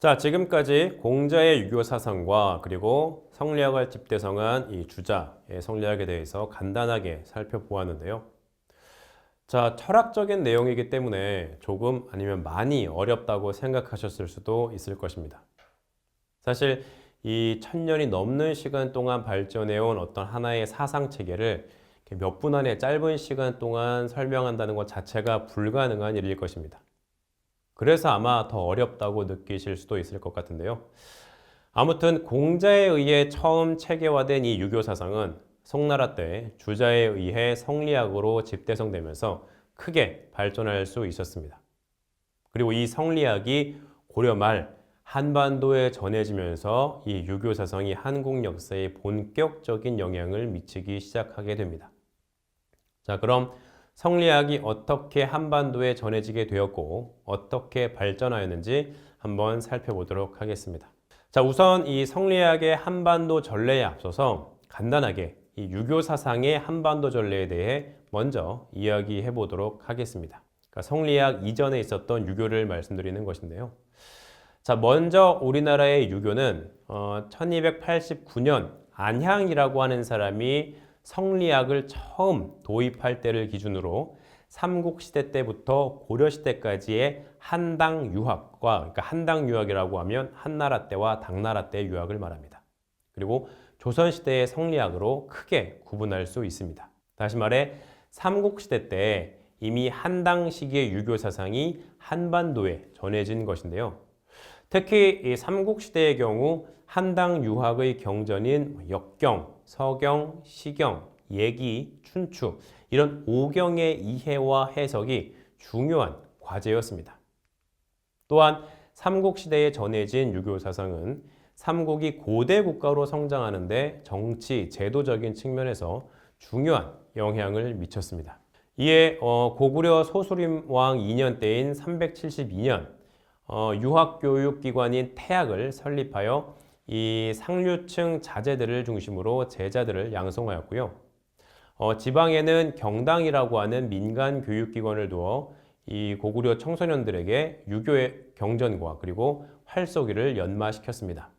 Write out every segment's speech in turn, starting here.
자, 지금까지 공자의 유교 사상과 그리고 성리학을 집대성한 이 주자의 성리학에 대해서 간단하게 살펴보았는데요. 자, 철학적인 내용이기 때문에 조금 아니면 많이 어렵다고 생각하셨을 수도 있을 것입니다. 사실 이 천년이 넘는 시간 동안 발전해온 어떤 하나의 사상 체계를 몇 분 안에 짧은 시간 동안 설명한다는 것 자체가 불가능한 일일 것입니다. 그래서 아마 더 어렵다고 느끼실 수도 있을 것 같은데요. 아무튼 공자에 의해 처음 체계화된 이 유교 사상은 송나라 때 주자에 의해 성리학으로 집대성되면서 크게 발전할 수 있었습니다. 그리고 이 성리학이 고려 말 한반도에 전해지면서 이 유교 사상이 한국 역사에 본격적인 영향을 미치기 시작하게 됩니다. 자, 그럼 성리학이 어떻게 한반도에 전해지게 되었고 어떻게 발전하였는지 한번 살펴보도록 하겠습니다. 자, 우선 이 성리학의 한반도 전례에 앞서서 간단하게 이 유교 사상의 한반도 전례에 대해 먼저 이야기해 보도록 하겠습니다. 그러니까 성리학 이전에 있었던 유교를 말씀드리는 것인데요. 자, 먼저 우리나라의 유교는 어, 1289년 안향이라고 하는 사람이 성리학을 처음 도입할 때를 기준으로 삼국시대 때부터 고려시대까지의 한당 유학과, 그러니까 한당 유학이라고 하면 한나라 때와 당나라 때의 유학을 말합니다. 그리고 조선시대의 성리학으로 크게 구분할 수 있습니다. 다시 말해, 삼국시대 때 이미 한당 시기의 유교 사상이 한반도에 전해진 것인데요. 특히 이 삼국시대의 경우 한당 유학의 경전인 역경, 서경, 시경, 예기, 춘추 이런 오경의 이해와 해석이 중요한 과제였습니다. 또한 삼국시대에 전해진 유교 사상은 삼국이 고대 국가로 성장하는데 정치, 제도적인 측면에서 중요한 영향을 미쳤습니다. 이에 어, 고구려 소수림 왕 2년 때인 372년 어, 유학교육기관인 태학을 설립하여 이 상류층 자제들을 중심으로 제자들을 양성하였고요. 어, 지방에는 경당이라고 하는 민간 교육기관을 두어 이 고구려 청소년들에게 유교의 경전과 그리고 활쏘기를 연마시켰습니다.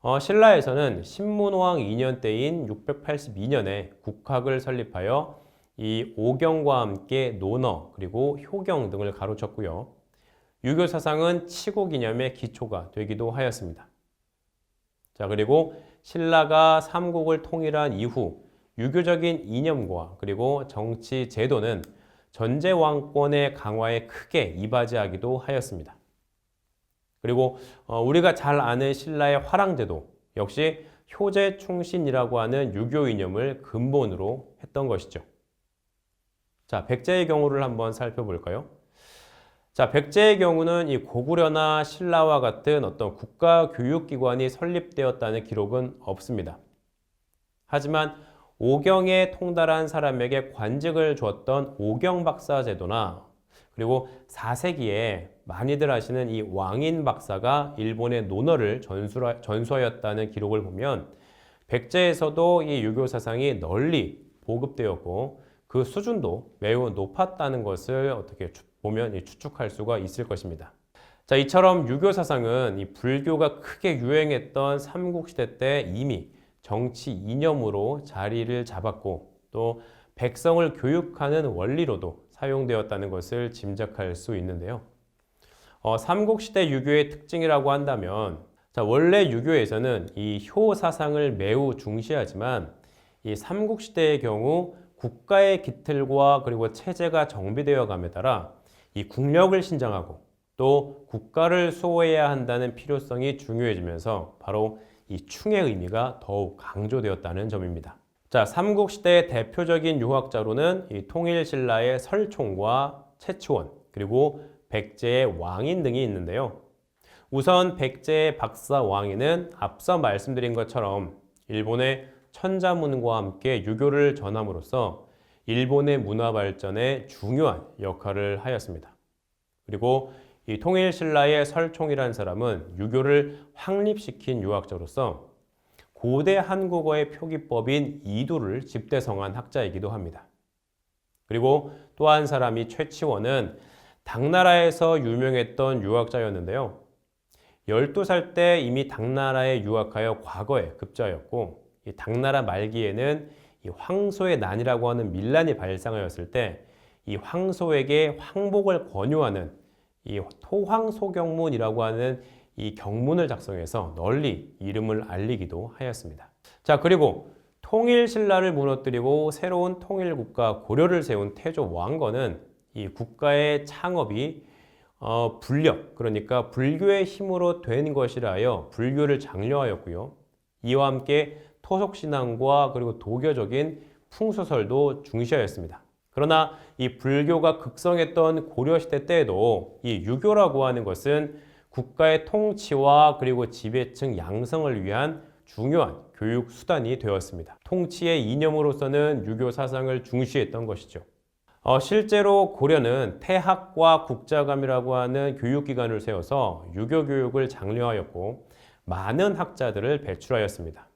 어, 신라에서는 신문왕 2년 때인 682년에 국학을 설립하여 이 오경과 함께 논어 그리고 효경 등을 가로쳤고요. 유교 사상은 치고 기념의 기초가 되기도 하였습니다. 자, 그리고 신라가 삼국을 통일한 이후 유교적인 이념과 그리고 정치 제도는 전제 왕권의 강화에 크게 이바지하기도 하였습니다. 그리고 어, 우리가 잘 아는 신라의 화랑제도 역시 효제 충신이라고 하는 유교 이념을 근본으로 했던 것이죠. 자, 백제의 경우를 한번 살펴볼까요? 자, 백제의 경우는 이 고구려나 신라와 같은 어떤 국가 교육기관이 설립되었다는 기록은 없습니다. 하지만 오경에 통달한 사람에게 관직을 주었던 오경 박사 제도나 그리고 4세기에 많이들 아시는 이 왕인 박사가 일본의 논어를 전수하였다는 기록을 보면 백제에서도 이 유교 사상이 널리 보급되었고 그 수준도 매우 높았다는 것을 어떻게 보면 추측할 수가 있을 것입니다. 자, 이처럼 유교 사상은 이 불교가 크게 유행했던 삼국시대 때 이미 정치 이념으로 자리를 잡았고 또 백성을 교육하는 원리로도 사용되었다는 것을 짐작할 수 있는데요. 어, 삼국시대 유교의 특징이라고 한다면 자, 원래 유교에서는 이 효 사상을 매우 중시하지만 이 삼국시대의 경우 국가의 기틀과 그리고 체제가 정비되어 감에 따라 이 국력을 신장하고 또 국가를 수호해야 한다는 필요성이 중요해지면서 바로 이 충의 의미가 더욱 강조되었다는 점입니다. 자, 삼국 시대의 대표적인 유학자로는 이 통일신라의 설총과 채치원, 그리고 백제의 왕인 등이 있는데요. 우선 백제의 박사 왕인은 앞서 말씀드린 것처럼 일본의 천자문과 함께 유교를 전함으로써 일본의 문화 발전에 중요한 역할을 하였습니다. 그리고 이 통일신라의 설총이라는 사람은 유교를 확립시킨 유학자로서 고대 한국어의 표기법인 이두를 집대성한 학자이기도 합니다. 그리고 또 한 사람이 최치원은 당나라에서 유명했던 유학자였는데요. 12살 때 이미 당나라에 유학하여 과거에 급자였고 이 당나라 말기에는 이 황소의 난이라고 하는 밀란이 발생하였을 때 이 황소에게 황복을 권유하는 이 토황소경문이라고 하는 이 경문을 작성해서 널리 이름을 알리기도 하였습니다. 자, 그리고 통일신라를 무너뜨리고 새로운 통일국가 고려를 세운 태조 왕건은 이 국가의 창업이 어, 불력, 그러니까 불교의 힘으로 된 것이라 하여 불교를 장려하였고요. 이와 함께 토속신앙과 그리고 도교적인 풍수설도 중시하였습니다. 그러나 이 불교가 극성했던 고려시대 때에도 이 유교라고 하는 것은 국가의 통치와 그리고 지배층 양성을 위한 중요한 교육 수단이 되었습니다. 통치의 이념으로서는 유교 사상을 중시했던 것이죠. 어, 실제로 고려는 태학과 국자감이라고 하는 교육기관을 세워서 유교 교육을 장려하였고 많은 학자들을 배출하였습니다.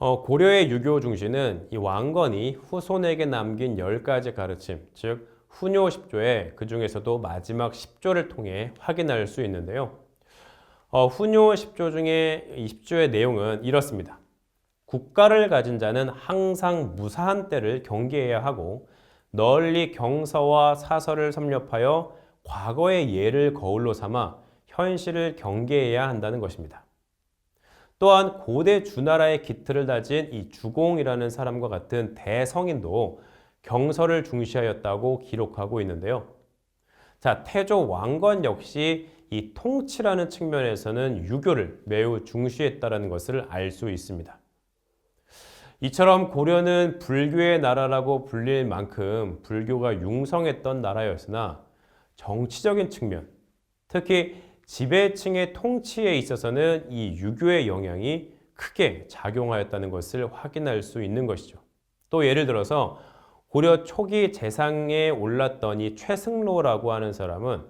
어, 고려의 유교 중시는 이 왕건이 후손에게 남긴 10가지 가르침, 즉 후뇨 10조에 그 중에서도 마지막 10조를 통해 확인할 수 있는데요. 어, 후뇨 10조 중에 20조의 내용은 이렇습니다. 국가를 가진 자는 항상 무사한 때를 경계해야 하고 널리 경서와 사설을 섭렵하여 과거의 예를 거울로 삼아 현실을 경계해야 한다는 것입니다. 또한 고대 주나라의 기틀을 다진 이 주공이라는 사람과 같은 대성인도 경서를 중시하였다고 기록하고 있는데요. 자, 태조 왕건 역시 이 통치라는 측면에서는 유교를 매우 중시했다는 것을 알 수 있습니다. 이처럼 고려는 불교의 나라라고 불릴 만큼 불교가 융성했던 나라였으나 정치적인 측면, 특히 지배층의 통치에 있어서는 이 유교의 영향이 크게 작용하였다는 것을 확인할 수 있는 것이죠. 또 예를 들어서 고려 초기 재상에 올랐던 이 최승로라고 하는 사람은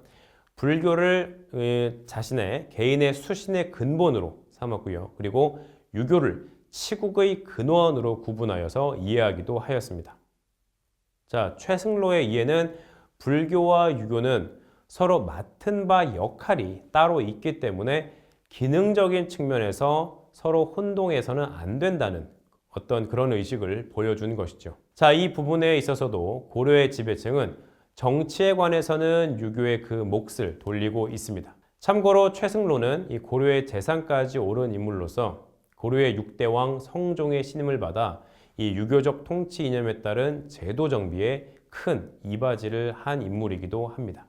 불교를 자신의 개인의 수신의 근본으로 삼았고요. 그리고 유교를 치국의 근원으로 구분하여서 이해하기도 하였습니다. 자, 최승로의 이해는 불교와 유교는 서로 맡은 바 역할이 따로 있기 때문에 기능적인 측면에서 서로 혼동해서는 안 된다는 어떤 그런 의식을 보여준 것이죠. 자, 이 부분에 있어서도 고려의 지배층은 정치에 관해서는 유교의 그 몫을 돌리고 있습니다. 참고로 최승로는 이 고려의 재상까지 오른 인물로서 고려의 6대 왕 성종의 신임을 받아 이 유교적 통치 이념에 따른 제도 정비에 큰 이바지를 한 인물이기도 합니다.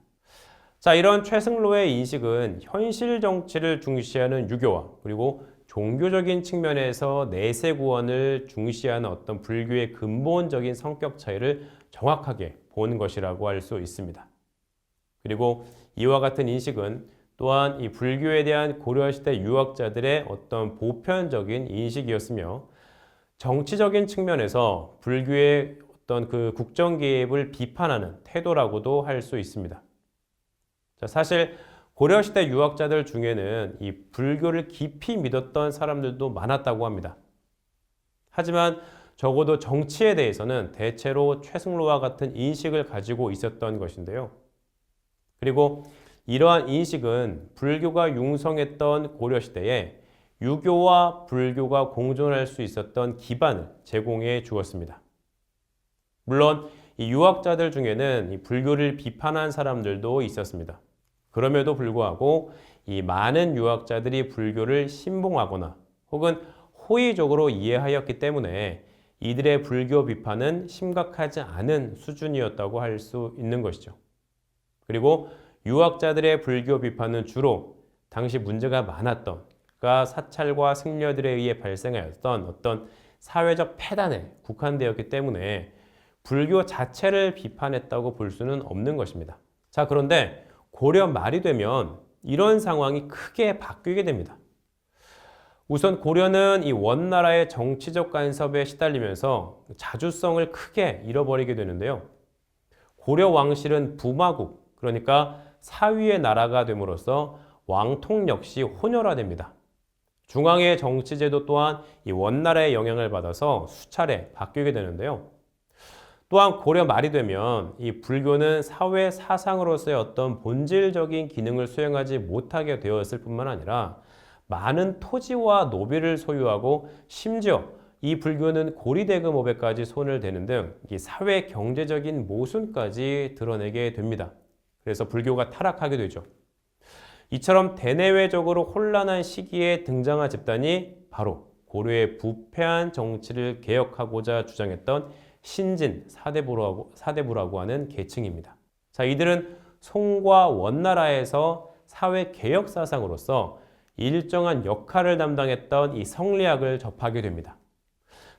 자, 이런 최승로의 인식은 현실 정치를 중시하는 유교와 그리고 종교적인 측면에서 내세 구원을 중시하는 어떤 불교의 근본적인 성격 차이를 정확하게 본 것이라고 할 수 있습니다. 그리고 이와 같은 인식은 또한 이 불교에 대한 고려시대 유학자들의 어떤 보편적인 인식이었으며 정치적인 측면에서 불교의 어떤 그 국정 개입을 비판하는 태도라고도 할 수 있습니다. 자, 사실 고려시대 유학자들 중에는 이 불교를 깊이 믿었던 사람들도 많았다고 합니다. 하지만 적어도 정치에 대해서는 대체로 최승로와 같은 인식을 가지고 있었던 것인데요. 그리고 이러한 인식은 불교가 융성했던 고려시대에 유교와 불교가 공존할 수 있었던 기반을 제공해 주었습니다. 물론 이 유학자들 중에는 이 불교를 비판한 사람들도 있었습니다. 그럼에도 불구하고 이 많은 유학자들이 불교를 신봉하거나 혹은 호의적으로 이해하였기 때문에 이들의 불교 비판은 심각하지 않은 수준이었다고 할 수 있는 것이죠. 그리고 유학자들의 불교 비판은 주로 당시 문제가 많았던 그러니까 사찰과 승려들에 의해 발생하였던 어떤 사회적 폐단에 국한되었기 때문에 불교 자체를 비판했다고 볼 수는 없는 것입니다. 자, 그런데 고려 말이 되면 이런 상황이 크게 바뀌게 됩니다. 우선 고려는 이 원나라의 정치적 간섭에 시달리면서 자주성을 크게 잃어버리게 되는데요. 고려 왕실은 부마국, 그러니까 사위의 나라가 됨으로써 왕통 역시 혼혈화됩니다. 중앙의 정치제도 또한 이 원나라의 영향을 받아서 수차례 바뀌게 되는데요. 또한 고려 말이 되면 이 불교는 사회 사상으로서의 어떤 본질적인 기능을 수행하지 못하게 되었을 뿐만 아니라 많은 토지와 노비를 소유하고 심지어 이 불교는 고리대금 업에까지 손을 대는 등 이 사회 경제적인 모순까지 드러내게 됩니다. 그래서 불교가 타락하게 되죠. 이처럼 대내외적으로 혼란한 시기에 등장한 집단이 바로 고려의 부패한 정치를 개혁하고자 주장했던 신진 사대부라고, 사대부라고 하는 계층입니다. 자, 이들은 송과 원나라에서 사회 개혁 사상으로서 일정한 역할을 담당했던 이 성리학을 접하게 됩니다.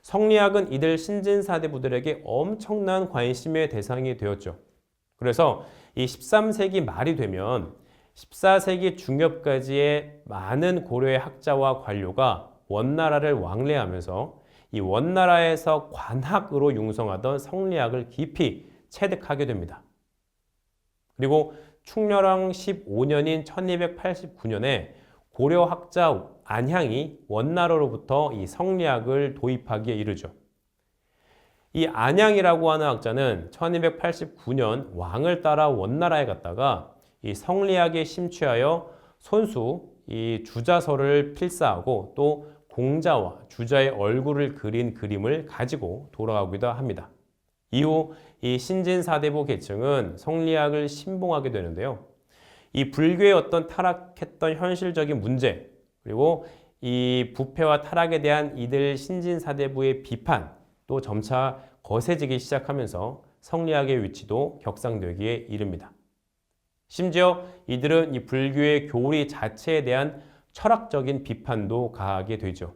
성리학은 이들 신진 사대부들에게 엄청난 관심의 대상이 되었죠. 그래서 이 13세기 말이 되면 14세기 중엽까지의 많은 고려의 학자와 관료가 원나라를 왕래하면서 이 원나라에서 관학으로 융성하던 성리학을 깊이 체득하게 됩니다. 그리고 충렬왕 15년인 1289년에 고려 학자 안향이 원나라로부터 이 성리학을 도입하기에 이르죠. 이 안향이라고 하는 학자는 1289년 왕을 따라 원나라에 갔다가 이 성리학에 심취하여 손수 이 주자서를 필사하고 또 공자와 주자의 얼굴을 그린 그림을 가지고 돌아가기도 합니다. 이후 이 신진 사대부 계층은 성리학을 신봉하게 되는데요. 이 불교의 어떤 타락했던 현실적인 문제 그리고 이 부패와 타락에 대한 이들 신진 사대부의 비판 또 점차 거세지기 시작하면서 성리학의 위치도 격상되기에 이릅니다. 심지어 이들은 이 불교의 교리 자체에 대한 철학적인 비판도 가하게 되죠.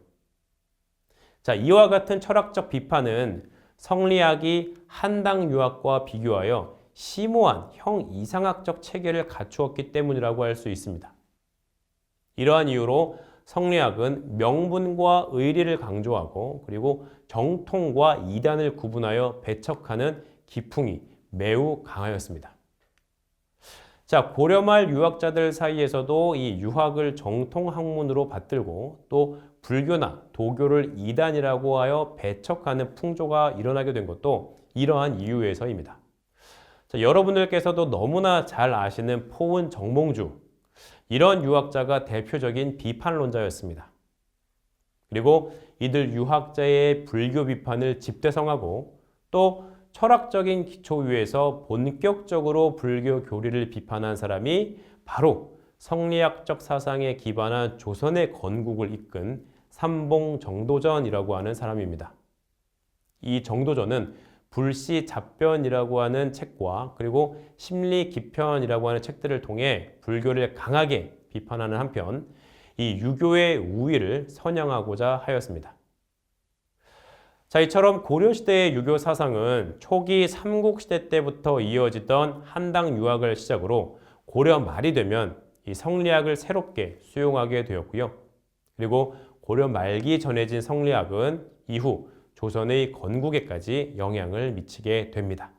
자, 이와 같은 철학적 비판은 성리학이 한당 유학과 비교하여 심오한 형 이상학적 체계를 갖추었기 때문이라고 할 수 있습니다. 이러한 이유로 성리학은 명분과 의리를 강조하고 그리고 정통과 이단을 구분하여 배척하는 기풍이 매우 강하였습니다. 자, 고려말 유학자들 사이에서도 이 유학을 정통 학문으로 받들고 또 불교나 도교를 이단이라고 하여 배척하는 풍조가 일어나게 된 것도 이러한 이유에서입니다. 자, 여러분들께서도 너무나 잘 아시는 포은 정몽주 이런 유학자가 대표적인 비판론자였습니다. 그리고 이들 유학자의 불교 비판을 집대성하고 또 철학적인 기초 위에서 본격적으로 불교 교리를 비판한 사람이 바로 성리학적 사상에 기반한 조선의 건국을 이끈 삼봉 정도전이라고 하는 사람입니다. 이 정도전은 불시 잡변이라고 하는 책과 그리고 심리 기편이라고 하는 책들을 통해 불교를 강하게 비판하는 한편 이 유교의 우위를 선양하고자 하였습니다. 자, 이처럼 고려시대의 유교 사상은 초기 삼국시대 때부터 이어지던 한당 유학을 시작으로 고려 말이 되면 이 성리학을 새롭게 수용하게 되었고요. 그리고 고려 말기 전해진 성리학은 이후 조선의 건국에까지 영향을 미치게 됩니다.